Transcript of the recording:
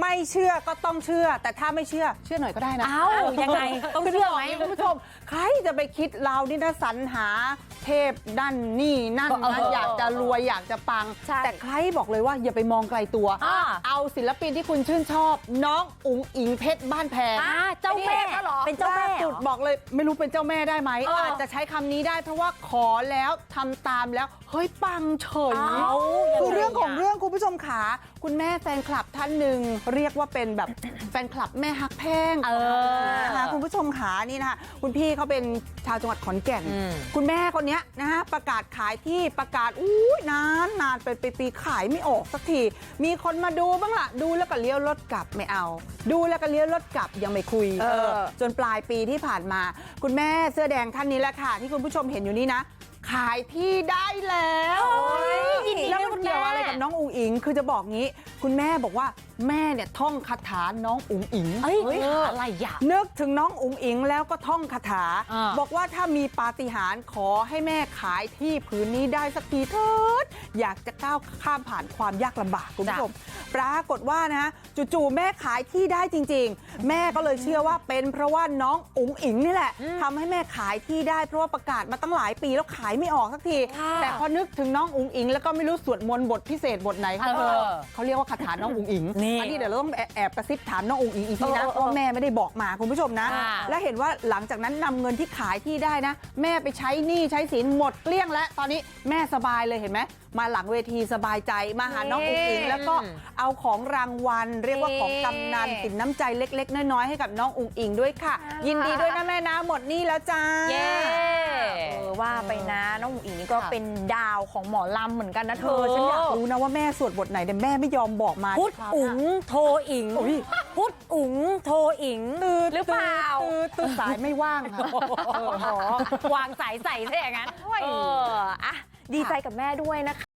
ไม่เชื่อก็ต้องเชื่อ แต่ถ้าไม่เชื่อเชื่อหน่อยก็ได้นะเอ้ายังไงต้องเชื่อไหมคุณผู้ชมใครจะไปคิดเรานี่นะสรรหา เทพด้านนี่นั่นเอนะออยากจะรวยอยากจะปังใช่แต่ใครบอกเลยว่าอย่าไปมองไกลตัวอ่าเอาศิลปินที่คุณชื่นชอบ น้องอุ๋งอิงเพชรบ้านแพงอ่าเจ้าแม่เป็นเทพแล้วเหรอเป็นเจ้าแม่ล่สุดบอกเลยไม่รู้เป็นเจ้าแม่ได้ไหมเออออาจจะใช้คำนี้ได้เพราะว่าขอแล้วทำตามแล้วเฮ้ยปังเฉยเอ้าคือเรื่องของยังไงอะเรื่องคุณผู้ชมขาคุณแม่แฟนคลับท่านหนึ่งเรียกว่าเป็นแบบแฟนคลับแม่ฮักแพง เออนะคะคุณผู้ชมขานี่นะคะคุณพี่เขาเป็นชาวจังหวัดขอนแก่นอืมคุณแม่คนเนี้ยนะฮะประกาศขายที่ประกาศอู้ยนานนานเป็นปีๆขายไม่ออกสักที มีคนมาดูบ้างล่ะดูแล้วก็เลี้ยวรถกลับไม่เอา ดูแล้วก็เลี้ยวรถกลับยังไม่คุยเออจนปลายปีที่ผ่านมา คุณแม่เสื้อแดงท่านนี้แหละค่ะที่คุณผู้ชมเห็นอยู่นี้นะ ขายที่ได้แล้วเฮ้ ยยินดีแล้วด้วยมันคุณแม่เกี่ยวอะไรกับน้องอุ๋งอิงคือจะบอกงี้คุณแม่บอกว่าแม่เนี่ยท่องคาถาน้องอุ๋งอิงเอ้ยเอออะไรอะนึกถึงน้องอุ๋งอิงแล้วก็ท่องคาถาอ่าบอกว่าถ้ามีปาฏิหาริย์ขอให้แม่ขายที่ผืนนี้ได้สักทีเถิดอยากจะก้าวข้ามผ่านความยากลำบากคุณผู้ชมปรากฏว่านะจู่ๆแม่ขายที่ได้จริง ๆ แม่ก็เลยเชื่อว่าเป็นเพราะว่าน้องอุ๋งอิงนี่แหละทำให้แม่ขายที่ได้เพราะว่าประกาศมาตั้งหลายปีแล้วขายไม่ออกสักทีค่ะแต่พอนึกถึงน้องอุ๋งอิงแล้วก็ไม่รู้สวดมนต์บทพิเศษบทไหนเขาเออเขาเรียกว่าคาถาน้องอุ๋งอิงนี่อันนี้เดี๋ยวเราต้องแอบกระซิบถามน้องอุ๋งอิงอีกทีนะเออเพราะว่าแม่ไม่ได้บอกมาคุณผู้ชมนะค่ะและเห็นว่าหลังจากนั้นนำเงินที่ขายที่ได้นะ แม่ไปใช้หนี้ใช้สินหมดเกลี้ยงแล้วตอนนี้แม่สบายเลยเห็นไหมมาหลังเวทีสบายใจมาหาน้องอุ๋งอิงแล้วก็เอาของรางวัล เรียกว่าของกำนันสินน้ำใจเล็ก ๆ น้อยๆให้กับน้องอุ๋งอิงด้วยค่ะ ยินดีด้วยนะแม่นะหมดหนี้แล้วจ้าเย้เออ ว่าไปนะน้องอุ๋งอิงนี่ก็ค่ะเป็นดาวของหมอลำเหมือนกันนะเธเธออฉัฉันนอยากกอายรู้รู้นะว่าแม่สวดบทไหนแต่แม่ไม่ยอมบอกมาพุทธคราวหน้าอุ๋งโทอิงอุ๊ยพุทธอุ๋งโทอิงตืดหรือเปล่าตืดตืดสายไม่ว่างค่ะเออวางสายใส่ซะอย่างนั้นเอออะดีใจกับแม่ด้วยนะคะ